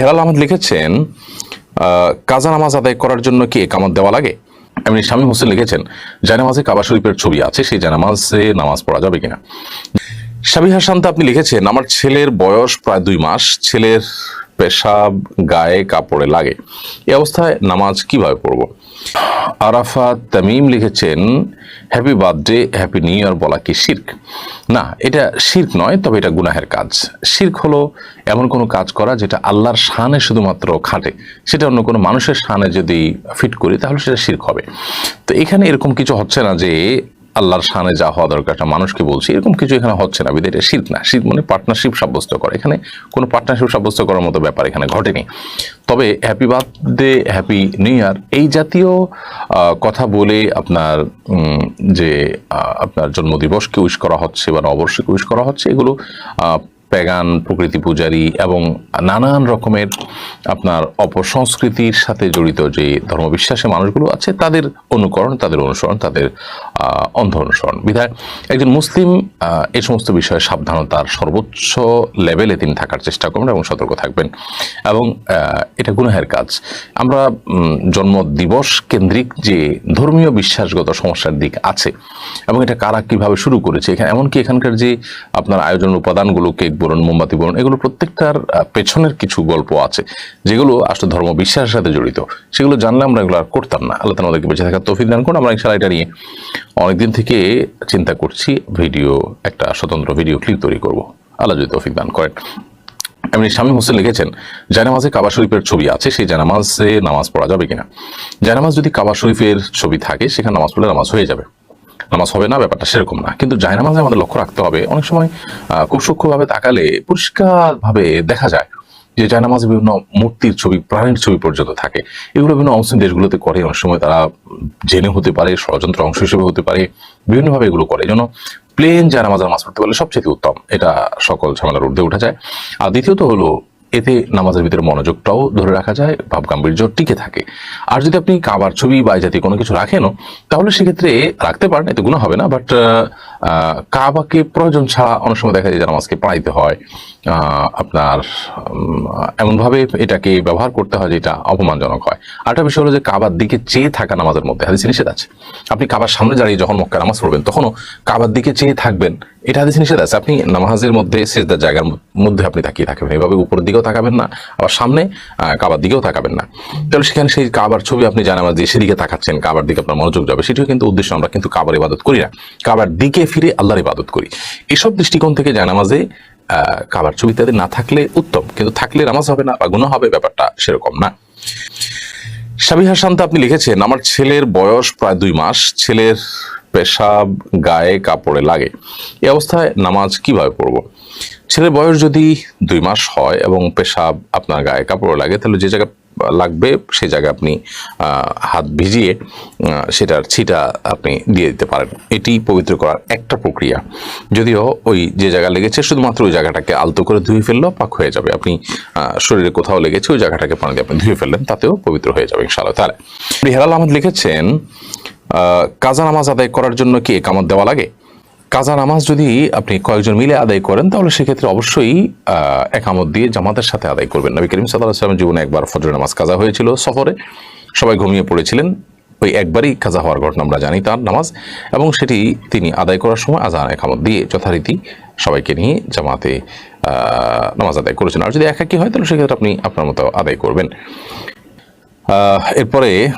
হেলাল আহমদ লিখেছেন কাজা নামাজ আদায় করার জন্য কি একামত দেওয়া লাগে? এমনি স্বামী হোসেন লিখেছেন জায়নামাজে কাবা শরীফের ছবি আছে, সেই জানামাজে নামাজ পড়া যাবে কিনা? সাবিহা শান্ত আপনি লিখেছেন, আমার ছেলের বয়স প্রায় দুই মাস, ছেলের পেশাব, গায়ে কাপড়ে লাগে। এ অবস্থায় নামাজ কীভাবে পড়ব? আরাফাত তামিম লিখেছেন happy birthday happy new year বলা কি শির্ক? না, এটা শির্ক নয়, তবে এটা গুনাহের কাজ। শির্ক হলো এমন কোনো কাজ করা যেটা আল্লাহর শানে শুধুমাত্র খাটে। সেটা অন্য কোনো মানুষের শানে যদি ফিট করি, তাহলে সেটা শির্ক হবে। তো এখানে এরকম কিছু হচ্ছে না যে আল্লাহর সানে যা হওয়া দরকার একটা মানুষকে বলছি, এরকম কিছু এখানে হচ্ছে না বিদায় এটা শীত না। শীত মানে পার্টনারশিপ সাব্যস্ত করে। এখানে কোনো পার্টনারশিপ সাব্যস্ত করার মতো ব্যাপার এখানে ঘটেনি। তবে happy birthday happy new year এই জাতীয় কথা বলে আপনার যে আপনার জন্মদিবসকে উইশ করা হচ্ছে বা নববর্ষকে উইশ করা হচ্ছে, এগুলো প্যাগান, প্রকৃতি পূজারী এবং নানান রকমের আপনার অপসংস্কৃতির সাথে জড়িত যে ধর্মবিশ্বাসী মানুষগুলো আছে, তাদের অনুকরণ, তাদের অনুসরণ, তাদের অন্ধ অনুসরণ। বিধায় একজন মুসলিম এই সমস্ত বিষয়ে সাবধানতার সর্বোচ্চ লেভেলে তিনি থাকার চেষ্টা করবেন এবং সতর্ক থাকবেন এবং এটা গুনাহের কাজ। আমরা জন্ম দিবস কেন্দ্রিক যে ধর্মীয় বিশ্বাসগত সমস্যার দিক আছে এবং এটা কারা কীভাবে শুরু করেছে, এখানে এমনকি এখানকার যে আপনার আয়োজন উপাদানগুলো কেক বলুন মোমবাতি বলুন এগুলো প্রত্যেকটার পেছনের কিছু গল্প আছে, যেগুলো আসলে ধর্ম বিশ্বাসের সাথে জড়িত। সেগুলো জানলে আমরা এগুলো আর করতাম না। আল্লাহ আমাদেরকে বেঁচে থাকার তৌফিক দান করুন। আমরা ইনশাল্লাহ এটা নিয়ে অনেকদিন থেকে চিন্তা করছি। ভিডিও, একটা স্বতন্ত্র ভিডিও ক্লিপ তৈরি করব। আল্লাহ যদি তৌফিক দান করেন। এমনি স্বামী হোসেন লিখেছেন জায়নামাজে কাবা শরীফের ছবি আছে, সেই জায়নামাজে নামাজ পড়া যাবে কিনা? জায়নামাজ যদি কাবা শরীফের ছবি থাকে, সেখানে নামাজ পড়লে নামাজ হয়ে যাবে। নামাজ হবে না, ব্যাপারটা সেরকম না। কিন্তু জায়নামাজে আমাদের লক্ষ্য রাখতে হবে। অনেক সময় খুব সূক্ষ্মভাবে তাকালে পরিষ্কারভাবে দেখা যায় যে জায়নামাজে বিভিন্ন মূর্তির ছবি, প্রাণীর ছবি পর্যন্ত থাকে। এগুলো বিভিন্ন অংশ দেশগুলোতে করে। অনেক সময় তারা জেনে হতে পারে, ষড়যন্ত্র অংশ হিসেবে হতে পারে, বিভিন্নভাবে এগুলো করে। যেন প্লেন জায়নামাজের নামাজ পড়তে পারলে সবচেয়ে উত্তম। এটা সকল ঝামেলার ঊর্ধ্বে উঠা যায়। আর দ্বিতীয়ত হলো এতে নামাজের ভিতরে মনোযোগটাও ধরে রাখা যায় ভাব গাম্ভীর্য টিকে থাকে। আর যদি আপনি কাবার ছবি বা জাতীয় কোনো কিছু রাখেনও, তাহলে সেক্ষেত্রে রাখতে পারেন, এতে গুণ হবে না। বাট কাবাকে প্রয়োজন ছাড়া অনেক সময় দেখা যায় যে নামাজকে পড়াইতে হয়। আপনার এমনভাবে এটাকে ব্যবহার করতে হয় যেটা অপমানজনক হয়। আরেকটা বিষয় হলো যে কাবার দিকে চেয়ে থাকা নামাজের মধ্যে, হাদিসে নিষেধ আছে। আপনি কাবার সামনে দাঁড়িয়ে যখন মক্কা নামাজ পড়বেন, তখনও কাবার দিকে চেয়ে থাকবেন। এটা হাদিসে নিষেধ আছে। আপনি নামাজের মধ্যে, সেজদার জায়গার মধ্যে আপনি তাকিয়ে থাকবেন। এভাবে উপরের দিকেও তাকাবেন না, আবার সামনে কাবার দিকেও তাকাবেন না। তাহলে সেখানে সেই কাবার ছবি আপনি জানামাজ দিয়ে সেদিকে তাকাচ্ছেন, কাবার দিকে আপনার মনোযোগ যাবে। সেটিও কিন্তু উদ্দেশ্য, আমরা কিন্তু কাবার ইবাদত করি না। কাবার দিকে ফিরে আল্লাহর ইবাদত করি। এসব দৃষ্টিকোণ থেকে জানামাজে কাবার ছবি ইত্যাদি না থাকলে উত্তম। কিন্তু থাকলে নামাজ হবে না বা গুণ হবে, ব্যাপারটা সেরকম না। সাবিহা শান্ত আপনি লিখেছেন, আমার ছেলের বয়স প্রায় দুই মাস, ছেলের পেশাব, গায়ে কাপড়ে লাগে। এই অবস্থায় নামাজ কীভাবে পড়ব? ছেলের বয়স যদি দুই মাস হয় এবং পেশাব আপনার গায়ে কাপড়ে লাগে, তাহলে যে জায়গা লাগবে সেই জায়গায় আপনি হাত ভিজিয়ে সেটার ছিটা আপনি দিয়ে দিতে পারেন। এটি পবিত্র করার একটা প্রক্রিয়া। যদিও ওই যে জায়গা লেগেছে, শুধুমাত্র ওই জায়গাটাকে আলতো করে ধুয়ে ফেললেও পাক হয়ে যাবে। আপনি শরীরে কোথাও লেগেছে, ওই জায়গাটাকে পানি দিয়ে আপনি ধুয়ে ফেললেন, তাতেও পবিত্র হয়ে যাবে ইনশাআল্লাহ। তাহলে হেলাল আহমদ লিখেছেন কাজা নামাজ আদায় করার জন্য কি একামত দেওয়া লাগে? কাজা নামাজ যদি আপনি কয়েকজন মিলে আদায় করেন, তাহলে সেক্ষেত্রে অবশ্যই একামত দিয়ে জামাতের সাথে আদায় করবেন। নবী করিম সাল্লাহ সাল্লামের জীবনে একবার ফজর নামাজ কাজা হয়েছিল সফরে। সবাই ঘুমিয়ে পড়েছিলেন। ওই একবারই কাজা হওয়ার ঘটনা আমরা জানি তার নামাজ। এবং সেটি তিনি আদায় করার সময় আজান, একামত দিয়ে যথারীতি সবাইকে নিয়ে জামাতে নামাজ আদায় করেছেন। আর যদি একাকি হয়, তাহলে সেক্ষেত্রে আপনি আপনার মতো আদায় করবেন। এরপরে,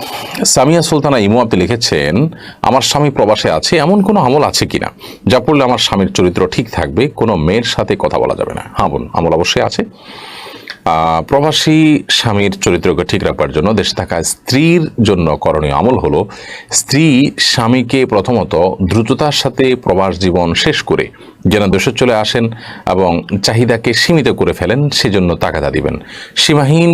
সামিয়া সুলতানা ইমু আপনি লিখেছেন, আমার স্বামী প্রবাসে আছে, এমন কোনো আমল আছে কিনা? যা পড়লে আমার স্বামীর চরিত্র ঠিক থাকবে, কোনো মেয়ের সাথে কথা বলা যাবে না। হ্যাঁ বোন আমল অবশ্যই আছে। প্রবাসী স্বামীর চরিত্রকে ঠিক রাখবার জন্য দেশে থাকা স্ত্রীর জন্য করণীয় আমল হলো স্ত্রী স্বামীকে প্রথমত দ্রুততার সাথে প্রবাস জীবন শেষ করে যেন দেশে চলে আসেন এবং চাহিদাকে সীমিত করে ফেলেন, সেজন্য তাগাদা দিবেন। সীমাহীন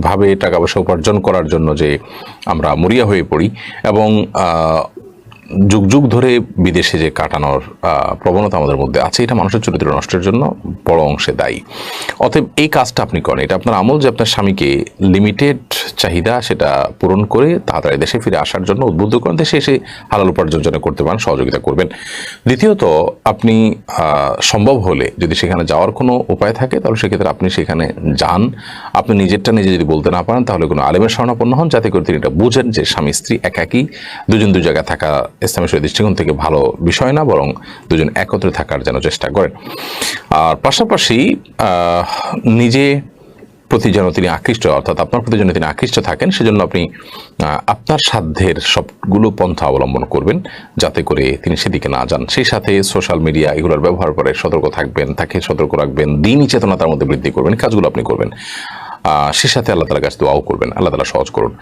ভাবে টাকা পয়সা উপার্জন করার জন্য যে আমরা মরিয়া হয়ে পড়ি এবং যুগ যুগ ধরে বিদেশে যে কাটানোর প্রবণতা আমাদের মধ্যে আছে, এটা মানুষের চরিত্র নষ্টের জন্য বড় অংশে দায়ী। অতএব এই কাজটা আপনি করেন। এটা আপনার আমল যে আপনার স্বামীকে লিমিটেড চাহিদা সেটা পূরণ করে তাড়াতাড়ি দেশে ফিরে আসার জন্য উদ্বুদ্ধ করেন, দেশে এসে হালাল উপার্জন যেন করতে পারেন, সহযোগিতা করবেন। দ্বিতীয়ত, আপনি সম্ভব হলে যদি সেখানে যাওয়ার কোনো উপায় থাকে, তাহলে সেক্ষেত্রে আপনি সেখানে যান। আপনি নিজেরটা নিজে যদি বলতে না পারেন, তাহলে কোনো আলেমের শরণাপন্ন হন, যাতে করে তিনি এটা বুঝেন যে স্বামী, স্ত্রী একাকি, দুজন দু জায়গায় থাকা ইসলামী শরীর দৃষ্টিকোণ থেকে ভালো বিষয় না, বরং দুজন একত্রে থাকার যেন চেষ্টা করেন। আর পাশাপাশি নিজে প্রতি যেন তিনি আকৃষ্ট, অর্থাৎ আপনার প্রতি যেন তিনি আকৃষ্ট থাকেন, সেজন্য আপনি আপনার সাধ্যের সবগুলো পন্থা অবলম্বন করবেন, যাতে করে তিনি সেদিকে না যান। সেই সাথে সোশ্যাল মিডিয়া এগুলোর ব্যবহার করে সতর্ক থাকবেন, তাকে সতর্ক রাখবেন, দিনই চেতনা তার মধ্যে বৃদ্ধি করবেন কাজগুলো আপনি করবেন। সে সাথে আল্লাহ তালার কাছে দোয়াও করবেন। আল্লাহ তালা সহজ করুন।